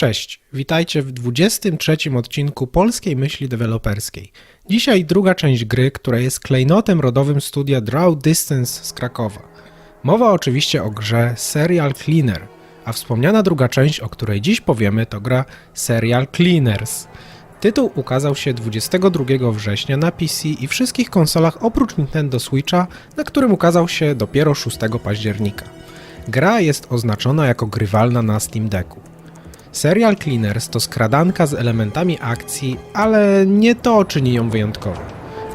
Cześć, witajcie w 23 odcinku Polskiej Myśli Deweloperskiej. Dzisiaj druga część gry, która jest klejnotem rodowym studia Draw Distance z Krakowa. Mowa oczywiście o grze Serial Cleaner, a wspomniana druga część, o której dziś powiemy, to gra Serial Cleaners. Tytuł ukazał się 22 września na PC i wszystkich konsolach oprócz Nintendo Switcha, na którym ukazał się dopiero 6 października. Gra jest oznaczona jako grywalna na Steam Decku. Serial Cleaners to skradanka z elementami akcji, ale nie to czyni ją wyjątkową.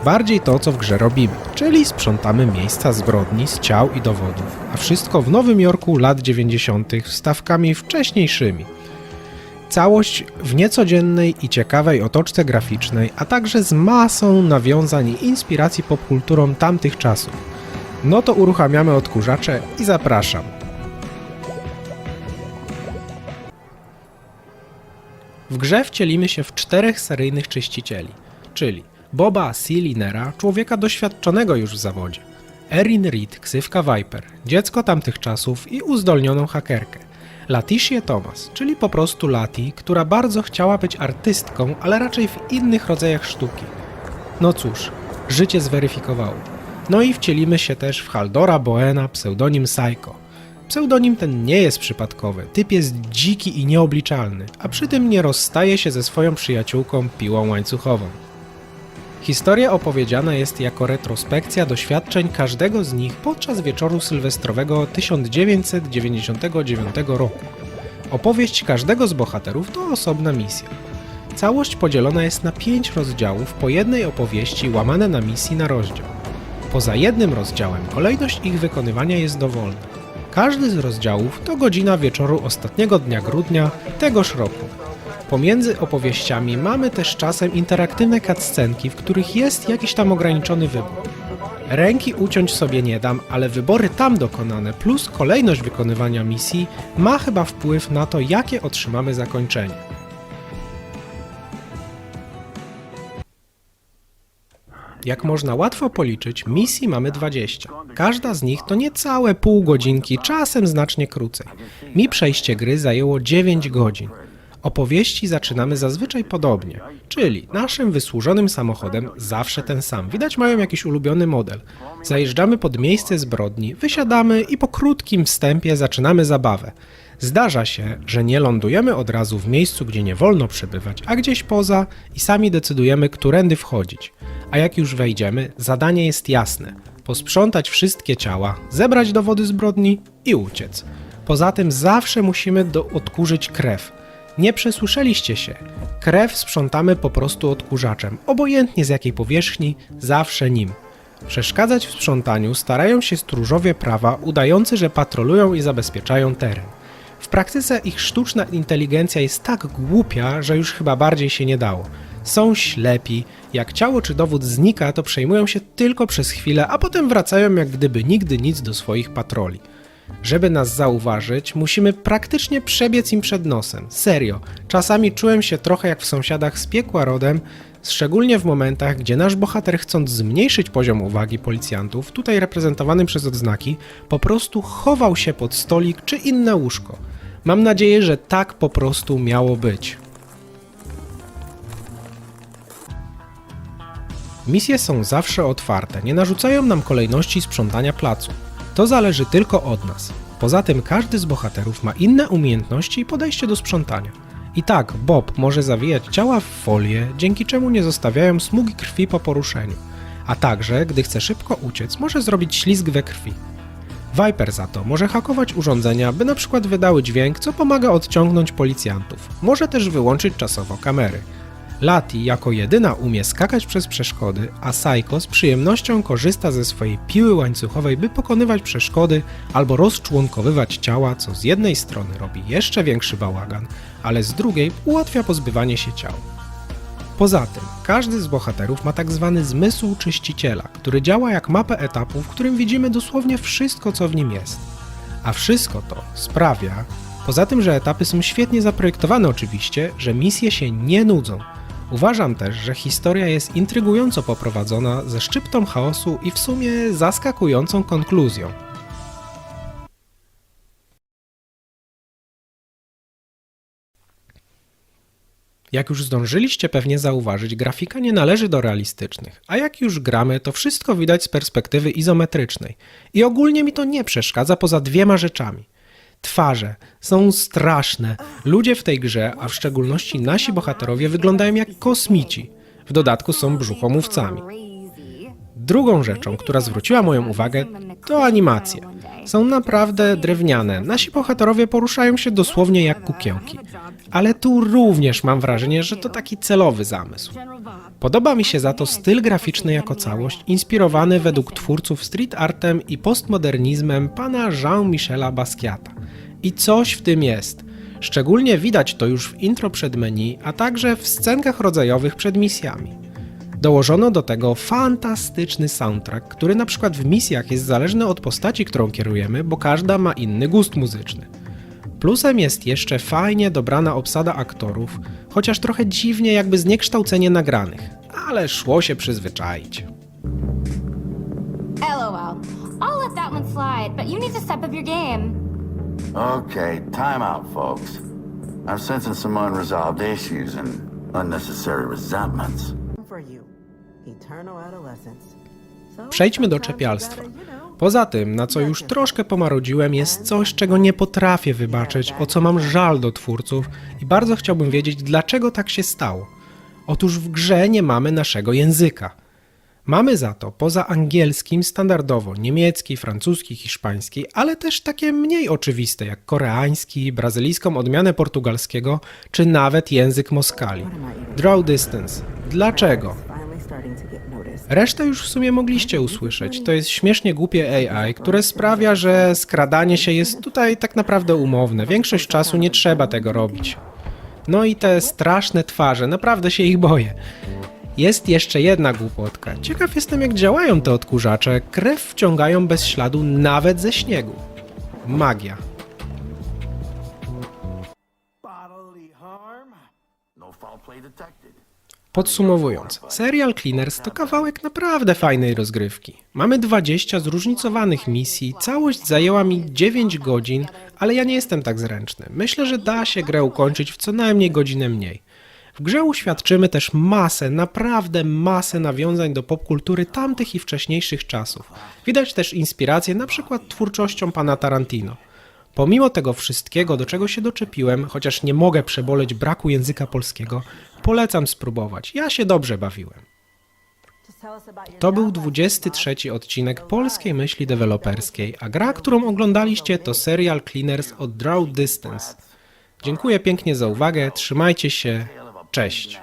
Bardziej to, co w grze robimy, czyli sprzątamy miejsca zbrodni z ciał i dowodów, a wszystko w Nowym Jorku lat 90. wstawkami wcześniejszymi. Całość w niecodziennej i ciekawej otoczce graficznej, a także z masą nawiązań i inspiracji popkulturą tamtych czasów. No to uruchamiamy odkurzacze i zapraszam. W grze wcielimy się w czterech seryjnych czyścicieli, czyli Boba Sealinera, człowieka doświadczonego już w zawodzie, Erin Reed, ksywka Viper, dziecko tamtych czasów i uzdolnioną hakerkę, Laticia Thomas, czyli po prostu Lati, która bardzo chciała być artystką, ale raczej w innych rodzajach sztuki. No cóż, życie zweryfikowało. No i wcielimy się też w Haldora Boena, pseudonim Psycho. Pseudonim ten nie jest przypadkowy, typ jest dziki i nieobliczalny, a przy tym nie rozstaje się ze swoją przyjaciółką piłą łańcuchową. Historia opowiedziana jest jako retrospekcja doświadczeń każdego z nich podczas wieczoru sylwestrowego 1999 roku. Opowieść każdego z bohaterów to osobna misja. Całość podzielona jest na pięć rozdziałów po jednej opowieści łamane na misji na rozdział. Poza jednym rozdziałem kolejność ich wykonywania jest dowolna. Każdy z rozdziałów to godzina wieczoru ostatniego dnia grudnia tegoż roku. Pomiędzy opowieściami mamy też czasem interaktywne cutscenki, w których jest jakiś tam ograniczony wybór. Ręki uciąć sobie nie dam, ale wybory tam dokonane plus kolejność wykonywania misji ma chyba wpływ na to, jakie otrzymamy zakończenie. Jak można łatwo policzyć, misji mamy 20. Każda z nich to niecałe pół godzinki, czasem znacznie krócej. Mi przejście gry zajęło 9 godzin. Opowieści zaczynamy zazwyczaj podobnie, czyli naszym wysłużonym samochodem zawsze ten sam. Widać mają jakiś ulubiony model. Zajeżdżamy pod miejsce zbrodni, wysiadamy i po krótkim wstępie zaczynamy zabawę. Zdarza się, że nie lądujemy od razu w miejscu, gdzie nie wolno przebywać, a gdzieś poza i sami decydujemy, którędy wchodzić. A jak już wejdziemy, zadanie jest jasne: posprzątać wszystkie ciała, zebrać dowody zbrodni i uciec. Poza tym zawsze musimy do odkurzyć krew. Nie przesłyszeliście się. Krew sprzątamy po prostu odkurzaczem, obojętnie z jakiej powierzchni, zawsze nim. Przeszkadzać w sprzątaniu starają się stróżowie prawa, udający, że patrolują i zabezpieczają teren. W praktyce ich sztuczna inteligencja jest tak głupia, że już chyba bardziej się nie dało. Są ślepi, jak ciało czy dowód znika, to przejmują się tylko przez chwilę, a potem wracają jak gdyby nigdy nic do swoich patroli. Żeby nas zauważyć, musimy praktycznie przebiec im przed nosem. Serio, czasami czułem się trochę jak w sąsiadach z piekła rodem, szczególnie w momentach, gdzie nasz bohater chcąc zmniejszyć poziom uwagi policjantów, tutaj reprezentowany przez odznaki, po prostu chował się pod stolik czy inne łóżko. Mam nadzieję, że tak po prostu miało być. Misje są zawsze otwarte, nie narzucają nam kolejności sprzątania placu. To zależy tylko od nas. Poza tym każdy z bohaterów ma inne umiejętności i podejście do sprzątania. I tak, Bob może zawijać ciała w folię, dzięki czemu nie zostawiają smugi krwi po poruszeniu. A także, gdy chce szybko uciec, może zrobić ślizg we krwi. Viper za to może hakować urządzenia, by na przykład wydały dźwięk, co pomaga odciągnąć policjantów. Może też wyłączyć czasowo kamery. Lati jako jedyna umie skakać przez przeszkody, a Psycho z przyjemnością korzysta ze swojej piły łańcuchowej, by pokonywać przeszkody albo rozczłonkowywać ciała, co z jednej strony robi jeszcze większy bałagan, ale z drugiej ułatwia pozbywanie się ciał. Poza tym, każdy z bohaterów ma tak zwany zmysł czyściciela, który działa jak mapę etapu, w którym widzimy dosłownie wszystko, co w nim jest. A wszystko to sprawia, poza tym, że etapy są świetnie zaprojektowane oczywiście, że misje się nie nudzą. Uważam też, że historia jest intrygująco poprowadzona, ze szczyptą chaosu i w sumie zaskakującą konkluzją. Jak już zdążyliście pewnie zauważyć, grafika nie należy do realistycznych, a jak już gramy, to wszystko widać z perspektywy izometrycznej. I ogólnie mi to nie przeszkadza poza dwiema rzeczami. Twarze są straszne. Ludzie w tej grze, a w szczególności nasi bohaterowie, wyglądają jak kosmici. W dodatku są brzuchomówcami. Drugą rzeczą, która zwróciła moją uwagę, to animacje. Są naprawdę drewniane. Nasi bohaterowie poruszają się dosłownie jak kukiełki. Ale tu również mam wrażenie, że to taki celowy zamysł. Podoba mi się za to styl graficzny jako całość, inspirowany według twórców street artem i postmodernizmem pana Jean-Michela Basquiata. I coś w tym jest. Szczególnie widać to już w intro przed menu, a także w scenkach rodzajowych przed misjami. Dołożono do tego fantastyczny soundtrack, który na przykład w misjach jest zależny od postaci, którą kierujemy, bo każda ma inny gust muzyczny. Plusem jest jeszcze fajnie dobrana obsada aktorów, chociaż trochę dziwnie jakby zniekształcenie nagranych, ale szło się przyzwyczaić. LOL. I'll let that one slide, but you need to step up your game. Okay, time out, folks. I'm sensing some unresolved issues and unnecessary resentments. Przejdźmy do czepialstwa. Poza tym, na co już troszkę pomarodziłem, jest coś, czego nie potrafię wybaczyć, o co mam żal do twórców i bardzo chciałbym wiedzieć, dlaczego tak się stało. Otóż w grze nie mamy naszego języka. Mamy za to poza angielskim standardowo niemiecki, francuski, hiszpański, ale też takie mniej oczywiste jak koreański, brazylijską odmianę portugalskiego czy nawet język moskali. Draw distance. Dlaczego? Resztę już w sumie mogliście usłyszeć. To jest śmiesznie głupie AI, które sprawia, że skradanie się jest tutaj tak naprawdę umowne. Większość czasu nie trzeba tego robić. No i te straszne twarze, naprawdę się ich boję. Jest jeszcze jedna głupotka. Ciekaw jestem, jak działają te odkurzacze. Krew wciągają bez śladu nawet ze śniegu. Magia. Podsumowując, serial Cleaners to kawałek naprawdę fajnej rozgrywki. Mamy 20 zróżnicowanych misji, całość zajęła mi 9 godzin, ale ja nie jestem tak zręczny. Myślę, że da się grę ukończyć w co najmniej godzinę mniej. W grze uświadczymy też masę, naprawdę masę nawiązań do popkultury tamtych i wcześniejszych czasów. Widać też inspiracje na przykład twórczością pana Tarantino. Pomimo tego wszystkiego, do czego się doczepiłem, chociaż nie mogę przeboleć braku języka polskiego, polecam spróbować. Ja się dobrze bawiłem. To był job. 23 odcinek polskiej myśli deweloperskiej, a gra, którą oglądaliście, to serial Cleaners od Draw Distance. Dziękuję pięknie za uwagę, trzymajcie się, cześć.